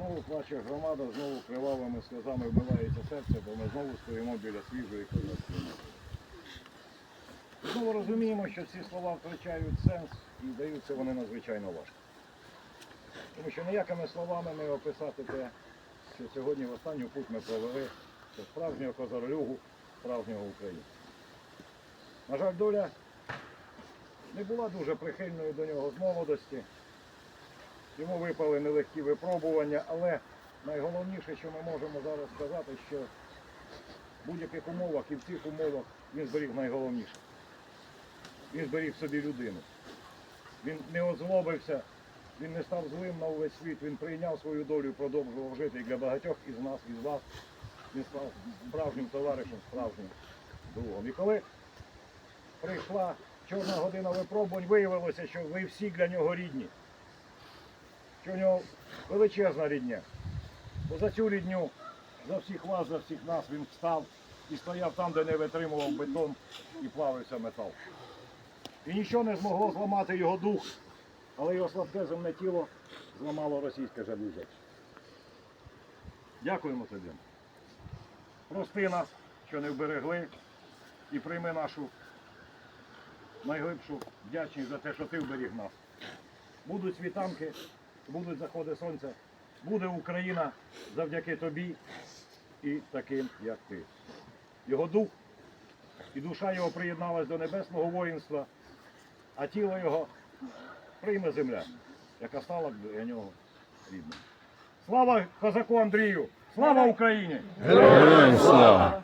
Знову плаче громада, знову кривавими сльозами вмивається серце, бо ми знову стоїмо біля свіжої козацької могили. Знову розуміємо, що ці слова втрачають сенс і даються вони надзвичайно важко. Тому що ніякими словами не описати те, що сьогодні в останню путь ми провели до справжнього козарлюгу, справжнього українця. На жаль, доля не була дуже прихильною до нього з молодості. Йому випали нелегкі випробування, але найголовніше, що ми можемо зараз сказати, що в будь-яких умовах і в цих умовах він зберіг найголовніше. Він зберіг собі людину. Він не озлобився, він не став злим на увесь світ, він прийняв свою долю і продовжував жити і для багатьох із нас, із вас. Він став справжнім товаришем, справжнім другом. І коли прийшла чорна година випробувань, виявилося, що ви всі для нього рідні. Що в нього величезна рідня. Бо за цю рідню, за всіх вас, за всіх нас він встав і стояв там, де не витримував бетон і плавився метал. І нічого не змогло зламати його дух, але його слабке земне тіло зламало російське жалюзя. Дякуємо тобі. Прости нас, що не вберегли, і прийми нашу найглибшу вдячність за те, що ти вберіг нас. Будуть світанки, будуть заходи сонця, буде Україна завдяки тобі і таким, як ти. Його дух і душа його приєдналась до небесного воїнства, а тіло його прийме земля, яка стала для нього рідною. Слава козаку Андрію! Слава Україні! Героям слава!